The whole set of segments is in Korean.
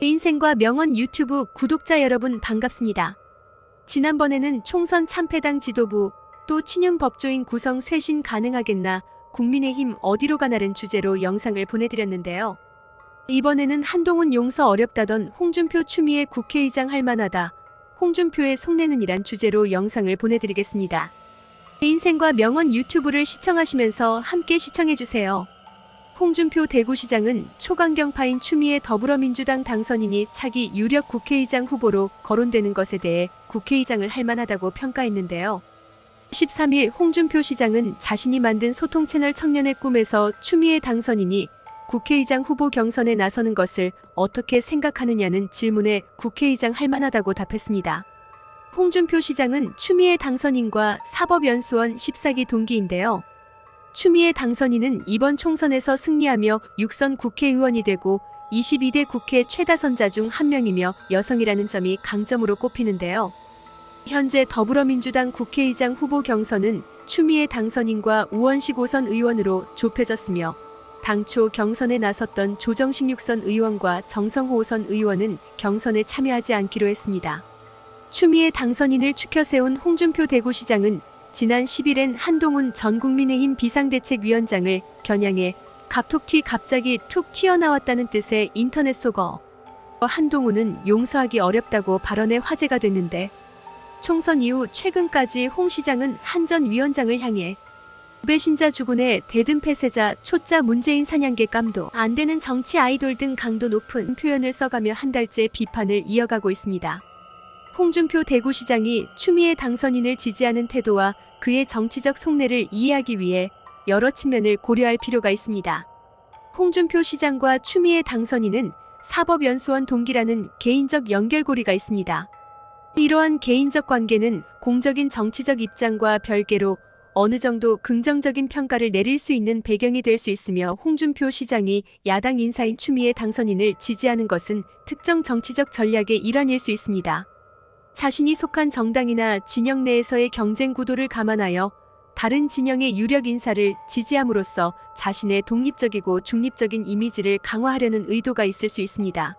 인생과 명언 유튜브 구독자 여러분 반갑습니다. 지난번에는 총선 참패당 지도부 또 친윤 법조인 구성 쇄신 가능하겠나 국민의힘 어디로 가나는 주제로 영상을 보내드렸는데요. 이번에는 한동훈 용서 어렵다던 홍준표 추미애 국회의장 할 만하다. 홍준표의 속내는 이란 주제로 영상을 보내드리겠습니다. 인생과 명언 유튜브를 시청하시면서 함께 시청해주세요. 홍준표 대구시장은 초강경파인 추미애 더불어민주당 당선인이 차기 유력 국회의장 후보로 거론되는 것에 대해 국회의장을 할 만하다고 평가했는데요. 13일 홍준표 시장은 자신이 만든 소통 채널 청년의 꿈에서 추미애 당선인이 국회의장 후보 경선에 나서는 것을 어떻게 생각하느냐는 질문에 국회의장 할 만하다고 답했습니다. 홍준표 시장은 추미애 당선인과 사법연수원 14기 동기인데요. 추미애 당선인은 이번 총선에서 승리하며 6선 국회의원이 되고 22대 국회 최다선자 중 한 명이며 여성이라는 점이 강점으로 꼽히는데요. 현재 더불어민주당 국회의장 후보 경선은 추미애 당선인과 우원식 5선 의원으로 좁혀졌으며 당초 경선에 나섰던 조정식 6선 의원과 정성호 5선 의원은 경선에 참여하지 않기로 했습니다. 추미애 당선인을 추켜 세운 홍준표 대구시장은 지난 10일엔 한동훈 전 국민의힘 비상대책위원장을 겨냥해 갑툭튀 갑자기 툭 튀어나왔다는 뜻의 인터넷 속어 한동훈은 용서하기 어렵다고 발언해 화제가 됐는데 총선 이후 최근까지 홍 시장은 한 전 위원장을 향해 배신자 주군의 대든 폐쇄자 초짜 문재인 사냥개 깜도 안 되는 정치 아이돌 등 강도 높은 표현을 써가며 한 달째 비판을 이어가고 있습니다. 홍준표 대구시장이 추미애 당선인을 지지하는 태도와 그의 정치적 속내를 이해하기 위해 여러 측면을 고려할 필요가 있습니다. 홍준표 시장과 추미애 당선인은 사법연수원 동기라는 개인적 연결고리가 있습니다. 이러한 개인적 관계는 공적인 정치적 입장과 별개로 어느 정도 긍정적인 평가를 내릴 수 있는 배경이 될 수 있으며 홍준표 시장이 야당 인사인 추미애 당선인을 지지하는 것은 특정 정치적 전략의 일환일 수 있습니다. 자신이 속한 정당이나 진영 내에서의 경쟁 구도를 감안하여 다른 진영의 유력 인사를 지지함으로써 자신의 독립적이고 중립적인 이미지를 강화하려는 의도가 있을 수 있습니다.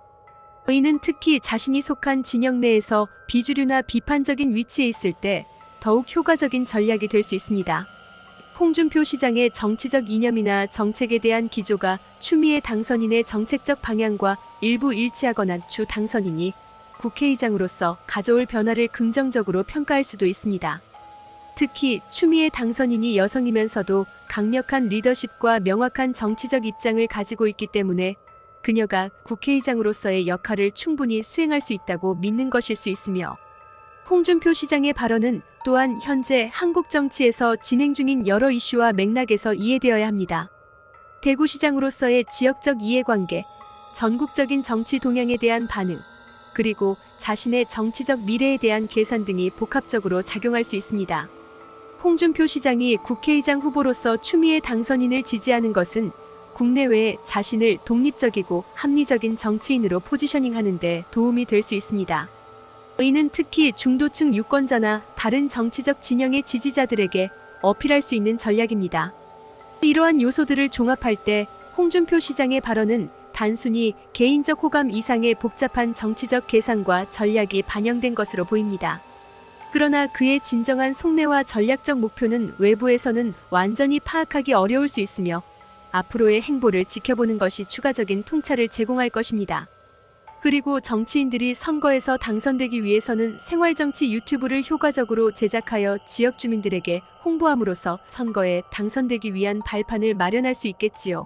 의는 특히 자신이 속한 진영 내에서 비주류나 비판적인 위치에 있을 때 더욱 효과적인 전략이 될 수 있습니다. 홍준표 시장의 정치적 이념이나 정책에 대한 기조가 추미애 당선인의 정책적 방향과 일부 일치하거나 추 당선인이 국회의장으로서 가져올 변화를 긍정적으로 평가할 수도 있습니다. 특히 추미애 당선인이 여성이면서도 강력한 리더십과 명확한 정치적 입장을 가지고 있기 때문에 그녀가 국회의장으로서의 역할을 충분히 수행할 수 있다고 믿는 것일 수 있으며 홍준표 시장의 발언은 또한 현재 한국 정치에서 진행 중인 여러 이슈와 맥락에서 이해되어야 합니다. 대구시장으로서의 지역적 이해관계, 전국적인 정치 동향에 대한 반응, 그리고 자신의 정치적 미래에 대한 계산 등이 복합적으로 작용할 수 있습니다. 홍준표 시장이 국회의장 후보로서 추미애 당선인을 지지하는 것은 국내외에 자신을 독립적이고 합리적인 정치인으로 포지셔닝 하는데 도움이 될 수 있습니다. 의는 특히 중도층 유권자나 다른 정치적 진영의 지지자들에게 어필할 수 있는 전략입니다. 이러한 요소들을 종합할 때 홍준표 시장의 발언은 단순히 개인적 호감 이상의 복잡한 정치적 계산과 전략이 반영된 것으로 보입니다. 그러나 그의 진정한 속내와 전략적 목표는 외부에서는 완전히 파악하기 어려울 수 있으며 앞으로의 행보를 지켜보는 것이 추가적인 통찰을 제공할 것입니다. 그리고 정치인들이 선거에서 당선되기 위해서는 생활정치 유튜브를 효과적으로 제작하여 지역 주민들에게 홍보함으로써 선거에 당선되기 위한 발판을 마련할 수 있겠지요.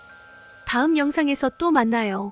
다음 영상에서 또 만나요.